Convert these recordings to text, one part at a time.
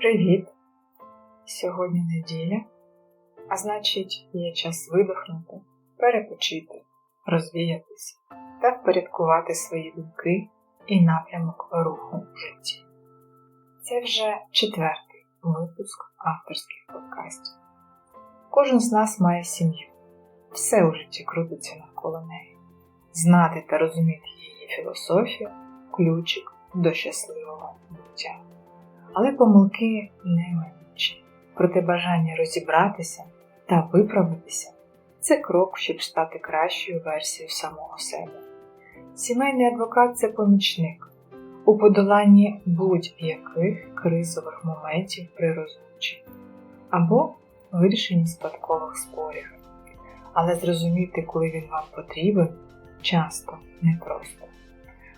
Привіт! Сьогодні неділя, а значить, є час видихнути, перепочити, розвіятися та впорядкувати свої думки і напрямок руху в житті. Це вже четвертий випуск авторських подкастів. Кожен з нас має сім'ю, все у житті крутиться навколо неї. Знати та розуміти її філософію ключик до щасливого буття. Але помилки неминучі. Проте бажання розібратися та виправитися це крок, щоб стати кращою версією самого себе. Сімейний адвокат це помічник у подоланні будь-яких кризових моментів при розлучі або вирішенні спадкових спорів. Але зрозуміти, коли він вам потрібен, часто непросто.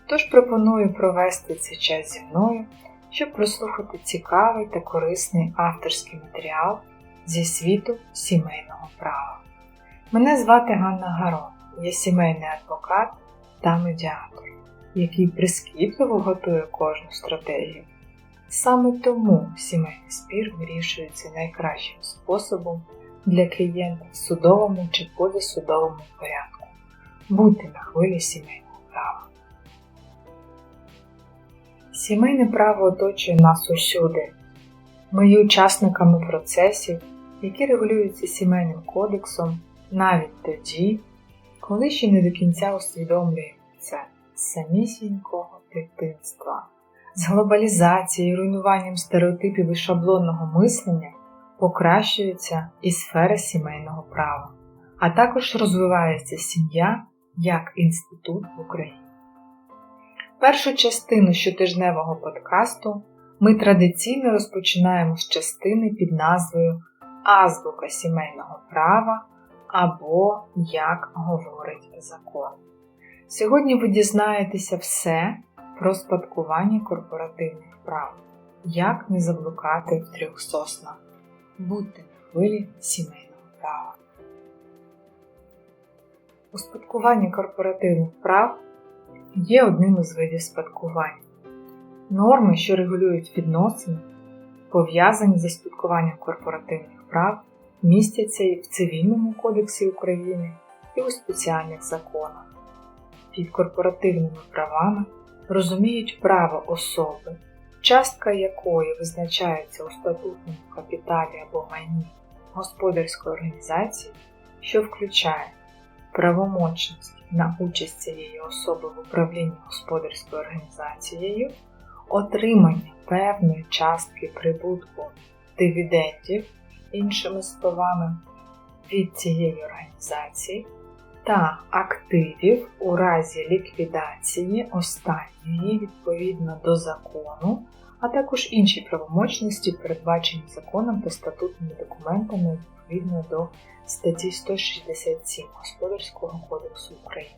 Тож пропоную провести цей час зі мною, щоб прослухати цікавий та корисний авторський матеріал зі світу сімейного права. Мене звати Ганна Гарон, я сімейний адвокат та медіатор, який прискіпливо готує кожну стратегію. Саме тому сімейний спір вирішується найкращим способом для клієнта в судовому чи позасудовому порядку. Будьте на хвилі сімейного права. Сімейне право оточує нас усюди. Ми є учасниками процесів, які регулюються сімейним кодексом навіть тоді, коли ще не до кінця усвідомлюємо це з самісінького дитинства. З глобалізацією, руйнуванням стереотипів і шаблонного мислення покращується і сфера сімейного права, а також розвивається сім'я як інститут в Україні. Першу частину щотижневого подкасту ми традиційно розпочинаємо з частини під назвою Азбука сімейного права або Як говорить закон. Сьогодні ви дізнаєтеся все про спадкування корпоративних прав, як не заблукати в трьох соснах. Будьте на хвилі сімейного права. Успадкування корпоративних прав є одним із видів спадкування. Норми, що регулюють відносини, пов'язані зі спадкуванням корпоративних прав, містяться і в Цивільному кодексі України і у спеціальних законах. Під корпоративними правами розуміють право особи, частка якої визначається у статутному капіталі або майні господарської організації, що включає правомочність на участь цієї особи в управлінні господарською організацією, отримання певної частки прибутку дивідендів, іншими словами, від цієї організації та активів у разі ліквідації останньої відповідно до закону, а також інші правомочності, передбачені законом та статутними документами відповідно до статті 167 Господарського кодексу України.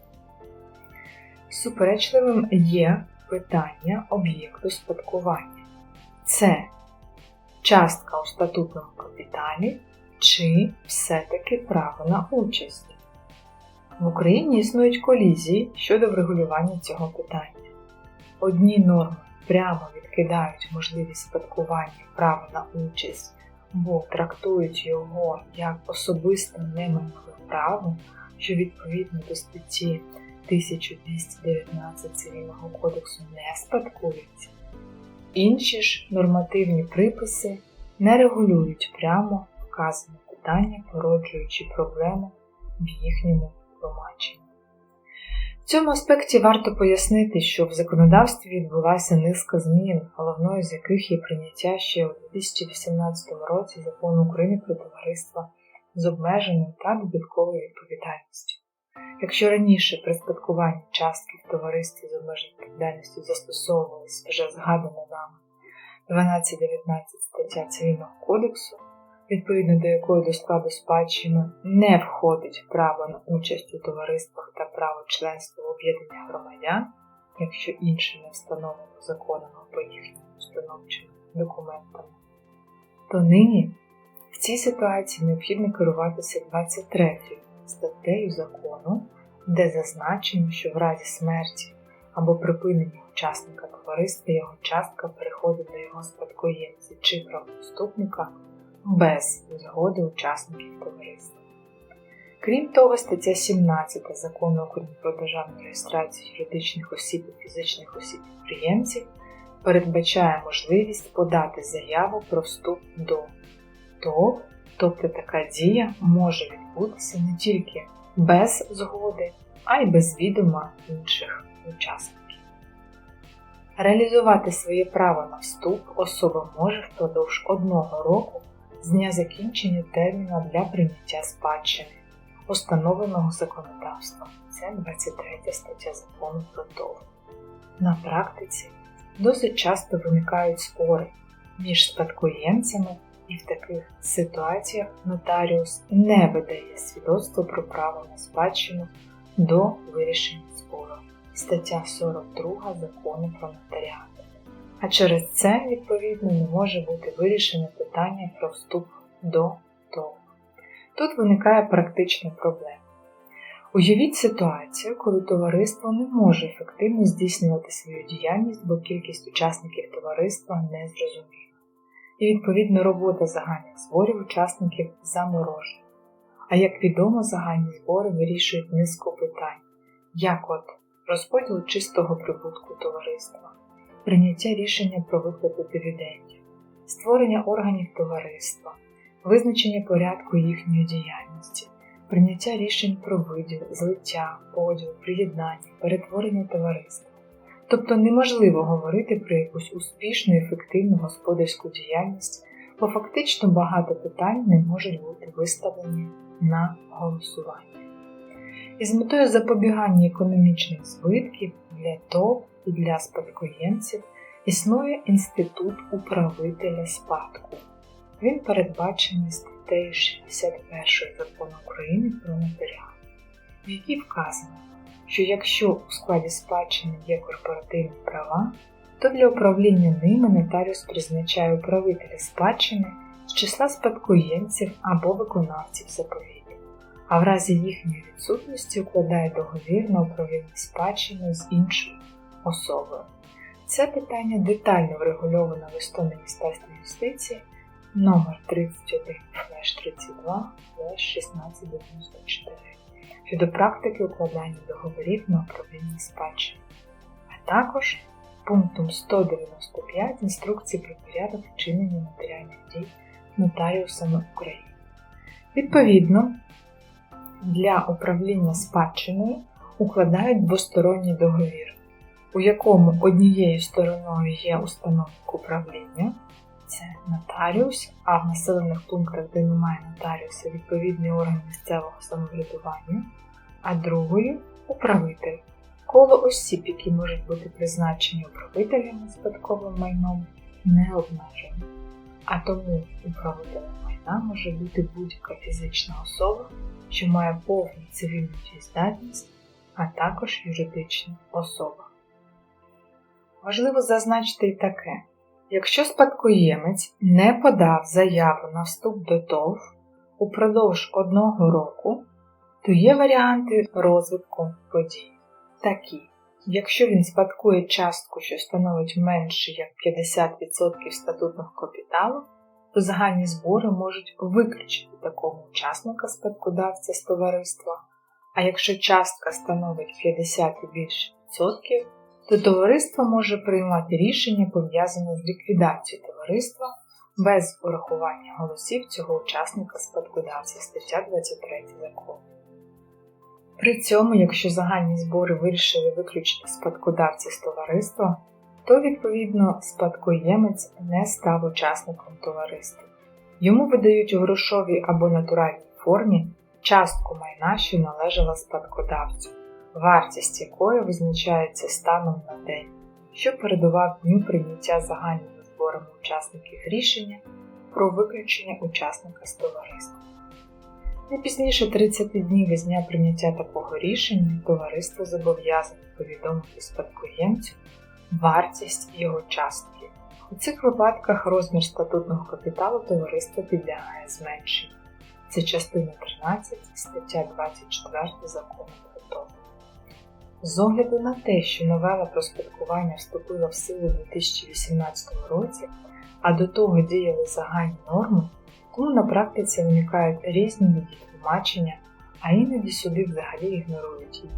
Суперечливим є питання об'єкту спадкування. Це частка у статутному капіталі чи все-таки право на участь. В Україні існують колізії щодо врегулювання цього питання. Одні норми прямо відкидають можливість спадкування права на участь бо трактують його як особисте неминливе право, що відповідно до статті 1219 Цивільного кодексу не спадкується. Інші ж нормативні приписи не регулюють прямо вказане питання, породжуючи проблеми в їхньому тлумаченні цьому аспекті варто пояснити, що в законодавстві відбулася низка змін, головною з яких є прийняття ще у 2018 році закону України про товариства з обмеженою та додатковою відповідальністю. Якщо раніше при спадкуванні частки в товаристві з обмеженою відповідальністю застосовувалися вже згадана нами 12.19 стаття Цивільного кодексу, відповідно до якої до складу спадщини не входить право на участь у товариствах та право членства в об'єднання громадян, якщо інше не встановлено законом або їхніми установчими документами, то нині в цій ситуації необхідно керуватися 23 статтею закону, де зазначено, що в разі смерті або припинення учасника товариства його частка переходить до його спадкоємців чи правопоступника без згоди учасників товариства. Крім того, стаття 17 закону України про державну реєстрацію юридичних осіб і фізичних осіб підприємців передбачає можливість подати заяву про вступ до ТОВ, тобто така дія може відбутися не тільки без згоди, а й без відома інших учасників. Реалізувати своє право на вступ особа може впродовж одного року з дня закінчення терміну для прийняття спадщини, установленого законодавством. Це 23 стаття закону про ТОВ. На практиці досить часто виникають спори між спадкоємцями, і в таких ситуаціях нотаріус не видає свідоцтво про право на спадщину до вирішення спору. Стаття 42 закону про нотаріат. А через це, відповідно, не може бути вирішене питання про вступ до ТОВ. Тут виникає практична проблема. Уявіть ситуацію, коли товариство не може ефективно здійснювати свою діяльність, бо кількість учасників товариства не зрозуміла. І відповідно робота загальних зборів учасників заморожена. А як відомо, загальні збори вирішують низку питань, як от розподіл чистого прибутку товариства, прийняття рішення про виплату дивідендів, створення органів товариства, визначення порядку їхньої діяльності прийняття рішень про виділ, злиття, поділ, приєднання, перетворення товариства. Тобто неможливо говорити про якусь успішну і ефективну господарську діяльність, бо фактично багато питань не можуть бути виставлені на голосування. І з метою запобігання економічних збитків для ТОВ і для спадкоємців існує інститут управителя спадку. Він передбачений статтею 61 закону України про нотаріат, в якій вказано, що якщо у складі спадщини є корпоративні права, то для управління ними нотаріус призначає управителя спадщини з числа спадкоємців або виконавців заповіту, а в разі їхньої відсутності укладає договір на управління спадщиною з іншою особою. Це питання детально врегульовано листом Міністерства юстиції номер 31 32 1694 щодо практики укладання договорів на управління спадщини, а також пунктом 195 інструкції про порядок вчинення матеріальних дій нотаріусами України. Відповідно, для управління спадщиною укладають двосторонній договір, у якому однією стороною є установник управління це нотаріус, а в населених пунктах, де немає нотаріуса, відповідний орган місцевого самоврядування, а другою управитель. Коло осіб, які можуть бути призначені управителями спадковим майном, не обмежено. А тому управителем майна може бути будь-яка фізична особа, що має повну цивільну дієздатність, а також юридична особа. Важливо зазначити і таке. Якщо спадкоємець не подав заяву на вступ до ТОВ упродовж одного року, то є варіанти розвитку подій. Такі, якщо він спадкує частку, що становить менше як 50% статутного капіталу, то загальні збори можуть виключити такого учасника спадкодавця з товариства, а якщо частка становить 50 і більше відсотків, то товариство може приймати рішення пов'язане з ліквідацією товариства без урахування голосів цього учасника спадкодавця стаття 23 закону. При цьому, якщо загальні збори вирішили виключити спадкодавця з товариства, то відповідно спадкоємець не став учасником товариства. Йому видають у грошовій або натуральній формі частку майна, що належала спадкодавцю вартість якої визначається станом на день, що передував дню прийняття загальними зборами учасників рішення про виключення учасника з товариства. Не пізніше 30 днів із дня прийняття такого рішення товариство зобов'язане повідомити спадкоємцю вартість його частки. У цих випадках розмір статутного капіталу товариства підлягає зменшенню. Це частина 13 стаття 24 закону про ТОВ. З огляду на те, що новела про спадкування вступила в силу у 2018 році, а до того діяли загальні норми, тому на практиці виникають різні її тлумачення, а іноді суди взагалі ігнорують її.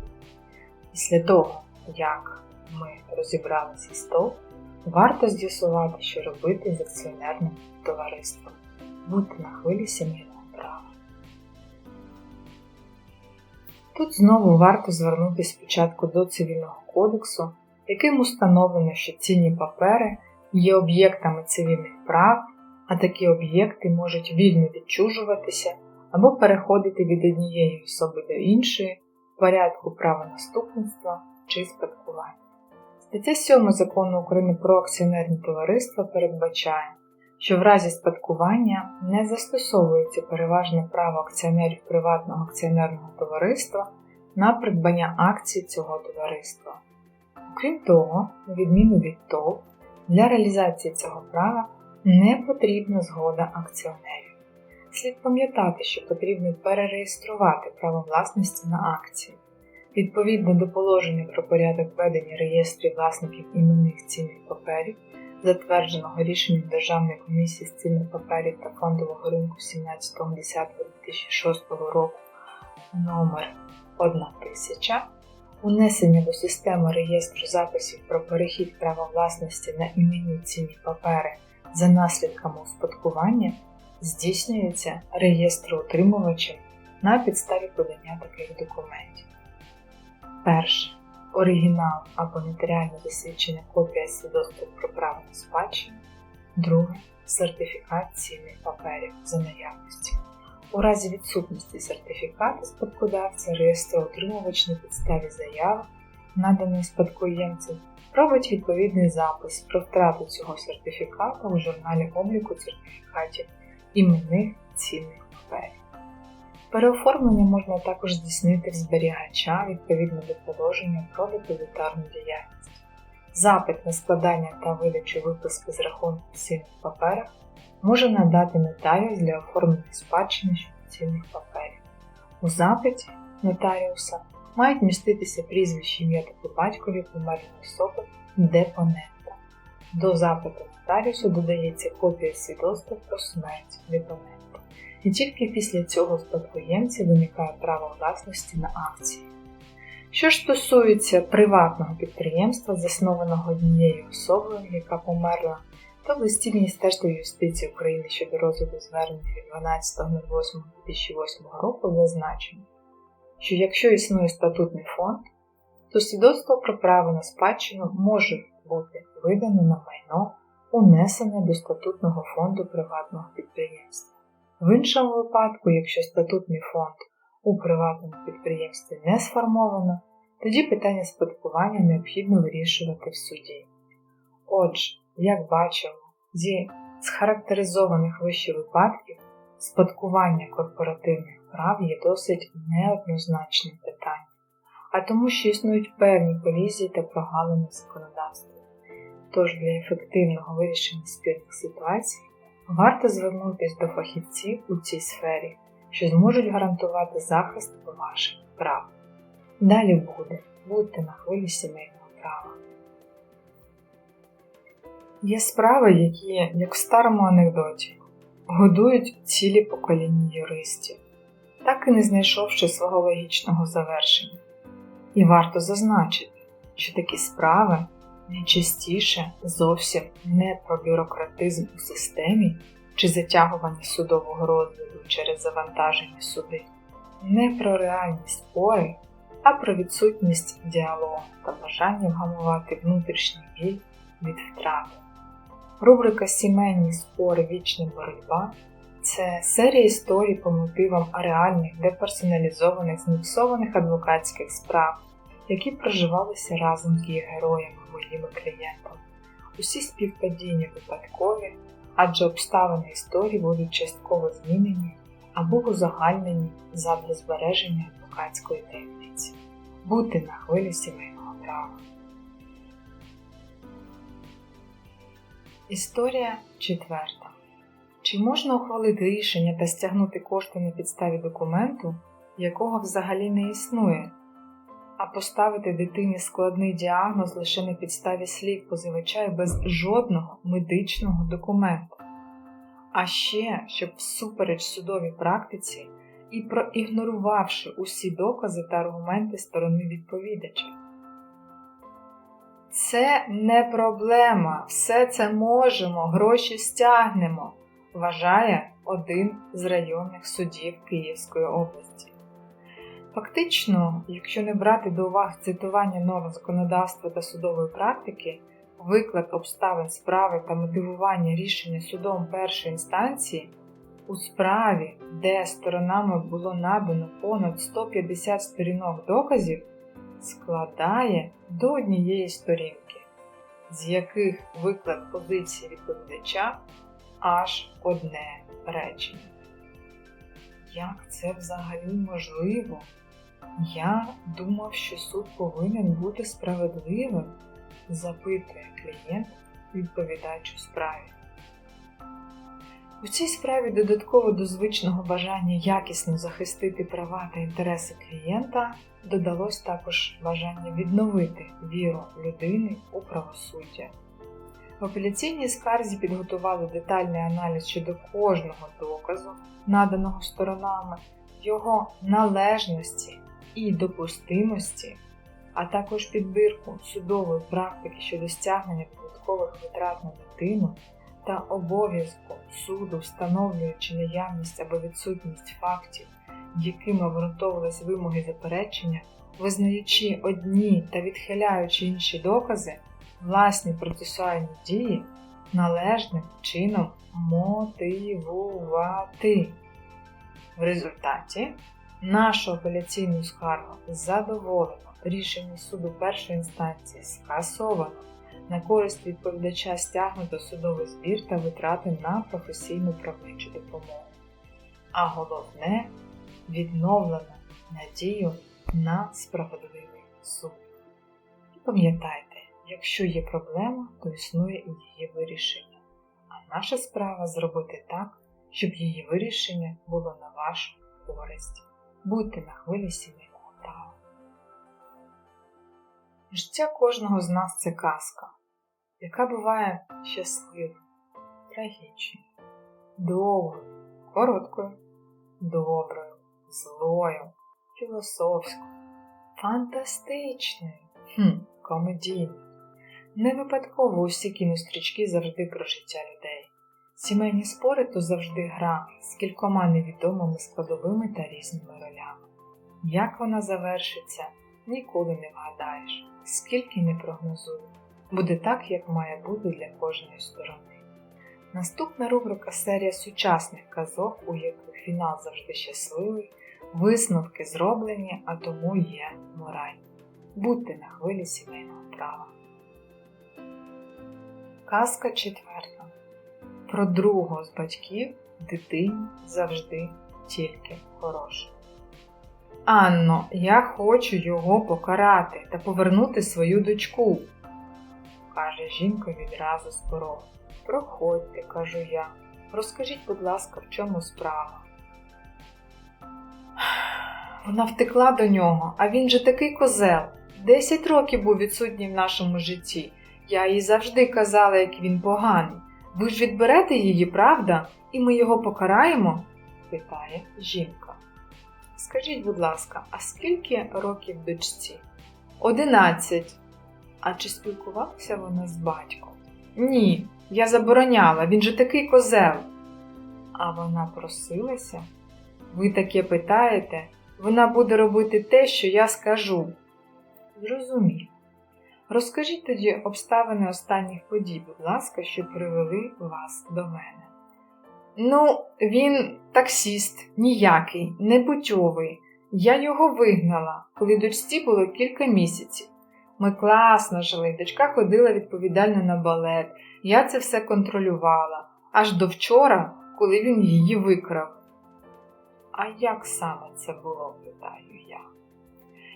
Після того, як ми розібралися з того, варто з'ясувати, що робити з акціонерним товариством. Будьте на хвилі сімейного права. Тут знову варто звернутися спочатку до Цивільного кодексу, яким установлено, що цінні папери є об'єктами цивільних прав, а такі об'єкти можуть вільно відчужуватися або переходити від однієї особи до іншої в порядку правонаступництва чи спадкування. Стаття 7 закону України про акціонерні товариства передбачає, що в разі спадкування не застосовується переважне право акціонерів приватного акціонерного товариства на придбання акцій цього товариства. Окрім того, на відміну від ТОВ, для реалізації цього права не потрібна згода акціонерів. Слід пам'ятати, що потрібно перереєструвати право власності на акції. Відповідно до положення про порядок ведення реєстрів власників іменних цінних паперів, затвердженого рішенням Державної комісії з цінних паперів та фондового ринку 17.10.2006 року номер 1000 Унесення до системи реєстру записів про перехід права власності на іменні цінні папери за наслідками успадкування здійснюється реєстроутримувачем на підставі подання таких документів. Перше. Оригінал або нотаріально засвідчена копія свідоцтва про право на спадщину. Друге. Сертифікат цінних паперів за наявності. У разі відсутності сертифікату спадкодавця реєстроутримувач на підставі заяви, наданої спадкоємцем, робить відповідний запис про втрату цього сертифіката у журналі обліку сертифікатів іменних цінних паперів. Переоформлення можна також здійснити в зберігача відповідно до положення про депозитарну діяльність. Запит на складання та видачу виписки з рахунку цінних паперах може надати нотаріус для оформлення спадщини щодо цінних паперів. У запиті нотаріуса мають міститися прізвище ім'я та батькові померлої особи депонента. До запиту нотаріусу додається копія свідоцтва про смерть депонента. І тільки після цього спадкоємці виникає право власності на акції. Що ж стосується приватного підприємства, заснованого однією особою, яка померла, то в листі Міністерства юстиції України щодо розгляду звернення від 12.08.2008 року зазначено, що якщо існує статутний фонд, то свідоцтво про право на спадщину може бути видано на майно, унесене до статутного фонду приватного підприємства. В іншому випадку, якщо статутний фонд у приватному підприємстві не сформовано, тоді питання спадкування необхідно вирішувати в суді. Отже, як бачимо, зі схарактеризованих вище випадків спадкування корпоративних прав є досить неоднозначним питанням, а тому, що існують певні колізії та прогалини в законодавстві. Тож для ефективного вирішення спірних ситуацій варто звернутися до фахівців у цій сфері, що зможуть гарантувати захист ваших прав. Далі буде, будьте на хвилі сімейного права. Є справи, які, як в старому анекдоті, годують цілі покоління юристів, так і не знайшовши свого логічного завершення. І варто зазначити, що такі справи найчастіше зовсім не про бюрократизм у системі чи затягування судового розгляду через завантаження суди, не про реальні спори, а про відсутність діалогу та бажання вгамувати внутрішній біль від втрати. Рубрика Сімейні спори вічна боротьба це серія історій по мотивам реальних деперсоналізованих зміксованих адвокатських справ, які проживалися разом з її героями, моїми клієнтами. Усі співпадіння випадкові, адже обставини історії будуть частково змінені або узагальнені задля збереження адвокатської таємниці. Будьте на хвилі сімейного права. Історія четверта. Чи можна ухвалити рішення та стягнути кошти на підставі документу, якого взагалі не існує, а поставити дитині складний діагноз лише на підставі слів позивача і без жодного медичного документу. А ще, щоб всупереч судовій практиці і проігнорувавши усі докази та аргументи сторони відповідача. Це не проблема, все це можемо, гроші стягнемо, вважає один з районних судів Київської області. Фактично, якщо не брати до уваги цитування норм законодавства та судової практики, виклад обставин справи та мотивування рішення судом першої інстанції у справі, де сторонами було надано понад 150 сторінок доказів, складає до однієї сторінки, з яких виклад позиції відповідача аж одне речення. Як це взагалі можливо? Я думав, що суд повинен бути справедливим, запитує клієнт, відповідач у справі. У цій справі додатково до звичного бажання якісно захистити права та інтереси клієнта додалось також бажання відновити віру людини у правосуддя. В апеляційній скарзі підготували детальний аналіз щодо кожного доказу, наданого сторонами, його належності і допустимості, а також підбірку судової практики щодо стягнення додаткових витрат на дитину та обов'язку суду, встановлюючи наявність або відсутність фактів, якими обґрунтовувались вимоги заперечення, визнаючи одні та відхиляючи інші докази, власні процесуальні дії належним чином мотивувати. В результаті нашу апеляційну скаргу задоволено, рішення суду першої інстанції скасовано на користь відповідача стягнуто судовий збір та витрати на професійну правничу допомогу. А головне відновлено надію на справедливий суд. І пам'ятайте, якщо є проблема, то існує і її вирішення. А наша справа зробити так, щоб її вирішення було на вашу користь. Будьте на хвилі сімейного права. Життя кожного з нас це казка, яка буває щаслива, трагічною, довгою, короткою, доброю, злою, філософською, фантастичною, хм, комедійною. Не випадково усі кінострічки завжди про життя людей. Сімейні спори то завжди гра з кількома невідомими складовими та різними ролями. Як вона завершиться, ніколи не вгадаєш, скільки не прогнозуй. Буде так, як має бути для кожної сторони. Наступна рубрика серія сучасних казок, у яких фінал завжди щасливий, висновки зроблені, а тому є мораль. Будьте на хвилі сімейного права. Казка четверта. Про другого з батьків дитині завжди тільки хороше. Анно, я хочу його покарати та повернути свою дочку, каже жінка відразу з порогу. Проходьте, кажу я. Розкажіть, будь ласка, в чому справа? Вона втекла до нього, а він же такий козел. Десять років був відсутній в нашому житті. Я їй завжди казала, як він поганий. Ви ж відберете її, правда, і ми його покараємо? питає жінка. Скажіть, будь ласка, а скільки років дочці? Одинадцять. А чи спілкувалася вона з батьком? Ні, я забороняла, він же такий козел. А вона просилася? Ви таке питаєте, вона буде робити те, що я скажу. Зрозуміло. Розкажіть тоді обставини останніх подій, будь ласка, що привели вас до мене. Ну, він таксіст, ніякий, непутьовий. Я його вигнала, коли дочці було кілька місяців. Ми класно жили, дочка ходила відповідально на балет, я це все контролювала, аж до вчора, коли він її викрав. А як саме це було, питаю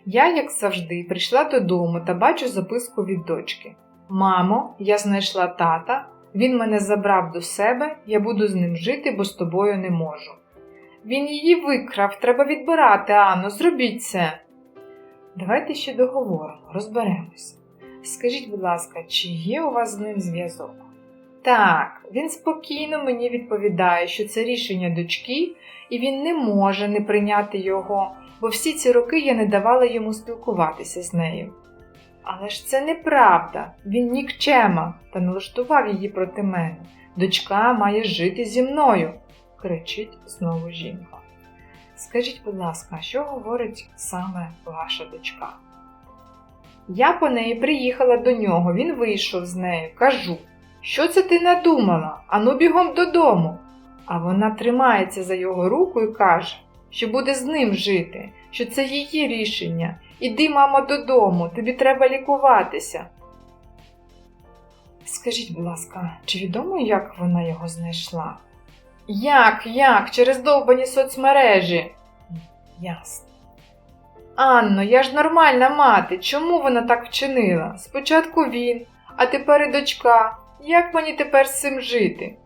я. Як завжди, прийшла додому та бачу записку від дочки. Мамо, я знайшла тата, він мене забрав до себе, я буду з ним жити, бо з тобою не можу. Він її викрав, треба відбирати, Анно, зробіть це. Давайте ще договоримо, розберемося. Скажіть, будь ласка, чи є у вас з ним зв'язок? Так, він спокійно мені відповідає, що це рішення дочки, і він не може не прийняти його, бо всі ці роки я не давала йому спілкуватися з нею. Але ж це неправда, він нікчема та налаштував її проти мене. Дочка має жити зі мною, кричить знову жінка. Скажіть, будь ласка, що говорить саме ваша дочка? Я по неї приїхала до нього, він вийшов з нею, кажу, що це ти надумала? Ану бігом додому. А вона тримається за його руку і каже, що буде з ним жити, що це її рішення. Іди, мамо, додому, тобі треба лікуватися. Скажіть, будь ласка, чи відомо, як вона його знайшла? Як, як? Через довбані соцмережі? Ясно. Анно, я ж нормальна мати. Чому вона так вчинила? Спочатку він, а тепер і дочка. Як мені тепер з цим жити?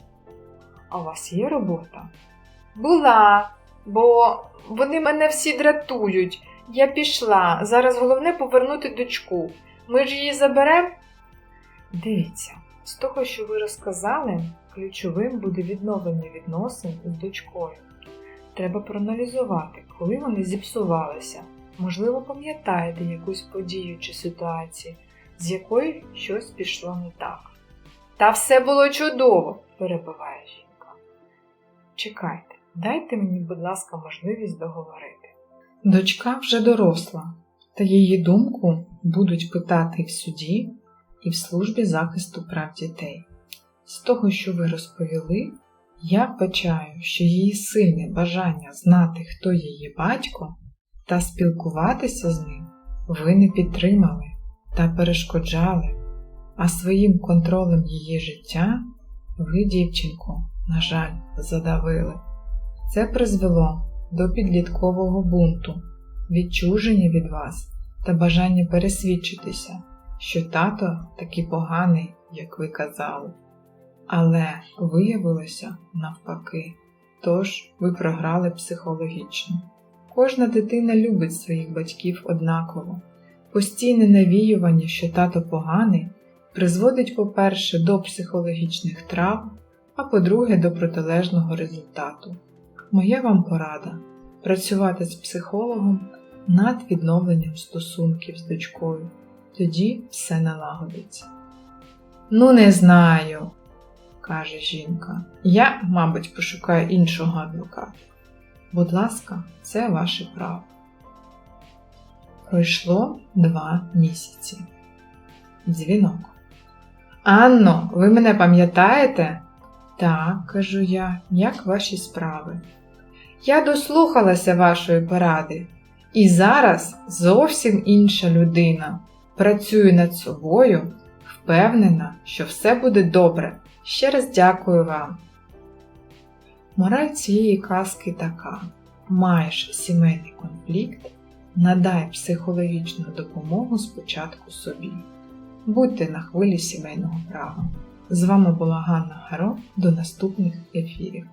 А у вас є робота? Була, бо вони мене всі дратують. Я пішла. Зараз головне повернути дочку. Ми ж її заберемо? Дивіться, з того, що ви розказали, ключовим буде відновлення відносин з дочкою. Треба проаналізувати, коли вони зіпсувалися. Можливо, пам'ятаєте якусь подію чи ситуацію, з якої щось пішло не так. Та все було чудово, перебиває жінка. Чекайте, дайте мені, будь ласка, можливість договорити. Дочка вже доросла, та її думку будуть питати в суді і в службі захисту прав дітей. З того, що ви розповіли, я вбачаю, що її сильне бажання знати, хто її батько, та спілкуватися з ним ви не підтримали та перешкоджали, а своїм контролем її життя ви, дівчинку, на жаль, задавили. Це призвело до підліткового бунту, відчуження від вас та бажання пересвідчитися, що тато такий поганий, як ви казали. Але виявилося навпаки, тож ви програли психологічно. Кожна дитина любить своїх батьків однаково. Постійне навіювання, що тато поганий, призводить, по-перше, до психологічних травм, а по-друге, до протилежного результату. Моя вам порада працювати з психологом над відновленням стосунків з дочкою. Тоді все налагодиться. Ну, не знаю, каже жінка. Я, мабуть, пошукаю іншого адвоката. Будь ласка, це ваше право. Пройшло два місяці. Дзвінок. Анно, ви мене пам'ятаєте? Так, кажу я, як ваші справи? Я дослухалася вашої поради, і зараз зовсім інша людина. Працюю над собою, впевнена, що все буде добре. Ще раз дякую вам. Мораль цієї казки така: маєш сімейний конфлікт, надай психологічну допомогу спочатку собі. Будьте на хвилі сімейного права. З вами була Ганна Гаро. До наступних ефірів.